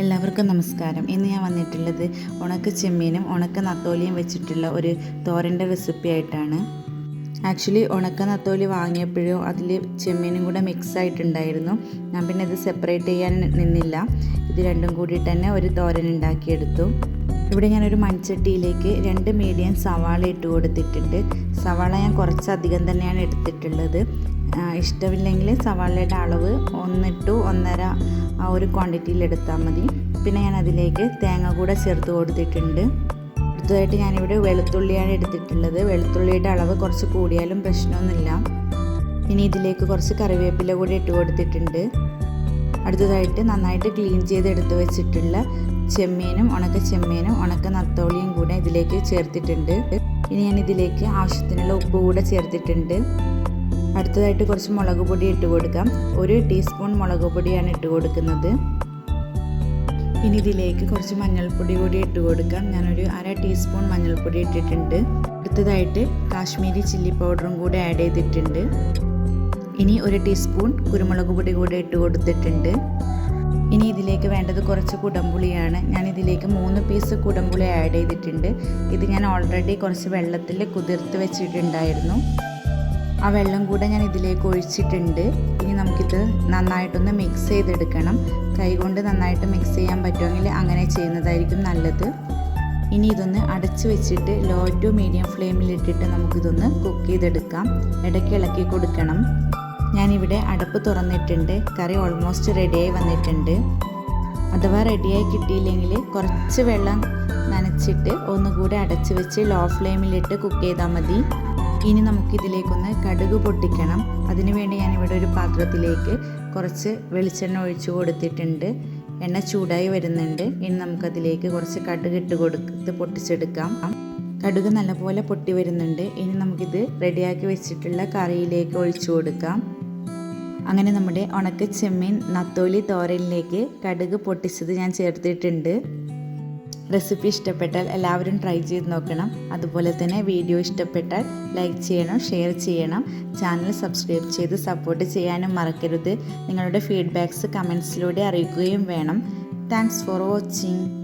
എല്ലാവർക്കും നമസ്കാരം. ഇന്ന് ഞാൻ വന്നിട്ടുള്ളത് ഉണക്ക ചെമ്മീനും ഉണക്ക നത്തോലിയും വെച്ചിട്ടുള്ള ഒരു തോരന്റെ റെസിപ്പി ആയിട്ടാണ്. ആക്ച്വലി ഉണക്ക നത്തോലി വാങ്ങിയപ്പോഴും അതിൽ ചെമ്മീനും കൂടെ മിക്സ് ആയിട്ടുണ്ടായിരുന്നു. ഞാൻ പിന്നെ ഇത് സെപ്പറേറ്റ് ചെയ്യാൻ നിന്നില്ല. ഇത് രണ്ടും കൂടിയിട്ട് തന്നെ ഒരു തോരൻ ഉണ്ടാക്കിയെടുത്തു. ഇവിടെ ഞാനൊരു മൺചട്ടിയിലേക്ക് രണ്ട് മീഡിയം സവാള ഇട്ട് കൊടുത്തിട്ടുണ്ട്. സവാള ഞാൻ കുറച്ചധികം തന്നെയാണ് എടുത്തിട്ടുള്ളത്. ഇഷ്ടമില്ലെങ്കിൽ സവാളയുടെ അളവ് ഒന്ന് ടു ഒന്നര ആ ഒരു ക്വാണ്ടിറ്റിയിൽ എടുത്താൽ മതി. പിന്നെ ഞാൻ അതിലേക്ക് തേങ്ങ കൂടെ ചേർത്ത് കൊടുത്തിട്ടുണ്ട്. അടുത്തതായിട്ട് ഞാനിവിടെ വെളുത്തുള്ളിയാണ് എടുത്തിട്ടുള്ളത്. വെളുത്തുള്ളിയുടെ അളവ് കുറച്ച് കൂടിയാലും പ്രശ്നമൊന്നുമില്ല. ഇനി ഇതിലേക്ക് കുറച്ച് കറിവേപ്പില കൂടി ഇട്ട് കൊടുത്തിട്ടുണ്ട്. അടുത്തതായിട്ട് നന്നായിട്ട് ക്ലീൻ ചെയ്ത് എടുത്ത് വെച്ചിട്ടുള്ള ചെമ്മീനും ഉണക്ക ചെമ്മീനും ഉണക്ക നത്തോളിയും കൂടെ ഇതിലേക്ക് ചേർത്തിട്ടുണ്ട്. ഇനി ഞാൻ ഇതിലേക്ക് ആവശ്യത്തിനുള്ള ഉപ്പ് കൂടെ ചേർത്തിട്ടുണ്ട്. അടുത്തതായിട്ട് കുറച്ച് മുളക് പൊടി ഇട്ട് കൊടുക്കാം. ഒരു ടീസ്പൂൺ മുളക് പൊടിയാണ് ഇട്ട് കൊടുക്കുന്നത്. ഇനി ഇതിലേക്ക് കുറച്ച് മഞ്ഞൾപ്പൊടി കൂടി ഇട്ട് കൊടുക്കാം. ഞാനൊരു അര ടീസ്പൂൺ മഞ്ഞൾപ്പൊടി ഇട്ടിട്ടുണ്ട്. അടുത്തതായിട്ട് കാശ്മീരി ചില്ലി പൗഡറും കൂടി ആഡ് ചെയ്തിട്ടുണ്ട്. ഇനി ഒരു ടീസ്പൂൺ കുരുമുളക് പൊടി കൂടി ഇട്ട് കൊടുത്തിട്ടുണ്ട്. ഇനി ഇതിലേക്ക് വേണ്ടത് കുറച്ച് കുടംപുളിയാണ്. ഞാൻ ഇതിലേക്ക് മൂന്ന് പീസ് കുടംപുളി ആഡ് ചെയ്തിട്ടുണ്ട്. ഇത് ഞാൻ ഓൾറെഡി കുറച്ച് വെള്ളത്തിൽ കുതിർത്ത് വെച്ചിട്ടുണ്ടായിരുന്നു. ആ വെള്ളം കൂടെ ഞാൻ ഇതിലേക്ക് ഒഴിച്ചിട്ടുണ്ട്. ഇനി നമുക്കിത് നന്നായിട്ടൊന്ന് മിക്സ് ചെയ്തെടുക്കണം. കൈകൊണ്ട് നന്നായിട്ട് മിക്സ് ചെയ്യാൻ പറ്റുമെങ്കിൽ അങ്ങനെ ചെയ്യുന്നതായിരിക്കും നല്ലത്. ഇനി ഇതൊന്ന് അടച്ചു വെച്ചിട്ട് ലോ ടു മീഡിയം ഫ്ലെയിമിലിട്ടിട്ട് നമുക്കിതൊന്ന് കുക്ക് ചെയ്തെടുക്കാം. ഇടയ്ക്ക് ഇളക്കി കൊടുക്കണം. ഞാനിവിടെ അടപ്പ് തുറന്നിട്ടുണ്ട്. കറി ഓൾമോസ്റ്റ് റെഡിയായി വന്നിട്ടുണ്ട്. അഥവാ റെഡിയായി കിട്ടിയില്ലെങ്കിൽ കുറച്ച് വെള്ളം നനച്ചിട്ട് ഒന്നുകൂടെ അടച്ചു വെച്ച് ലോ ഫ്ലെയിമിലിട്ട് കുക്ക് ചെയ്താൽ മതി. ഇനി നമുക്കിതിലേക്കൊന്ന് കടുക് പൊട്ടിക്കണം. അതിനുവേണ്ടി ഞാനിവിടെ ഒരു പാത്രത്തിലേക്ക് കുറച്ച് വെളിച്ചെണ്ണ ഒഴിച്ചു കൊടുത്തിട്ടുണ്ട്. എണ്ണ ചൂടായി വരുന്നുണ്ട്. ഇനി നമുക്കതിലേക്ക് കുറച്ച് കടുക് ഇട്ട് കൊടുത്ത് പൊട്ടിച്ചെടുക്കാം. കടുക് നല്ലപോലെ പൊട്ടി വരുന്നുണ്ട്. ഇനി നമുക്കിത് റെഡിയാക്കി വെച്ചിട്ടുള്ള കറിയിലേക്ക് ഒഴിച്ചു കൊടുക്കാം. അങ്ങനെ നമ്മുടെ ഉണക്ക ചെമ്മീൻ നത്തോലി തോരലിലേക്ക് കടുക് പൊട്ടിച്ചത് ഞാൻ ചേർത്തിട്ടുണ്ട്. റെസിപ്പി ഇഷ്ടപ്പെട്ടാൽ എല്ലാവരും ട്രൈ ചെയ്ത് നോക്കണം. അതുപോലെ തന്നെ വീഡിയോ ഇഷ്ടപ്പെട്ടാൽ ലൈക്ക് ചെയ്യണം ഷെയർ ചെയ്യണം. ചാനൽ സബ്സ്ക്രൈബ് ചെയ്ത് സപ്പോർട്ട് ചെയ്യാനും മറക്കരുത്. നിങ്ങളുടെ ഫീഡ്ബാക്ക്സ് കമൻസിലൂടെ അറിയിക്കുകയും വേണം. Thanks for watching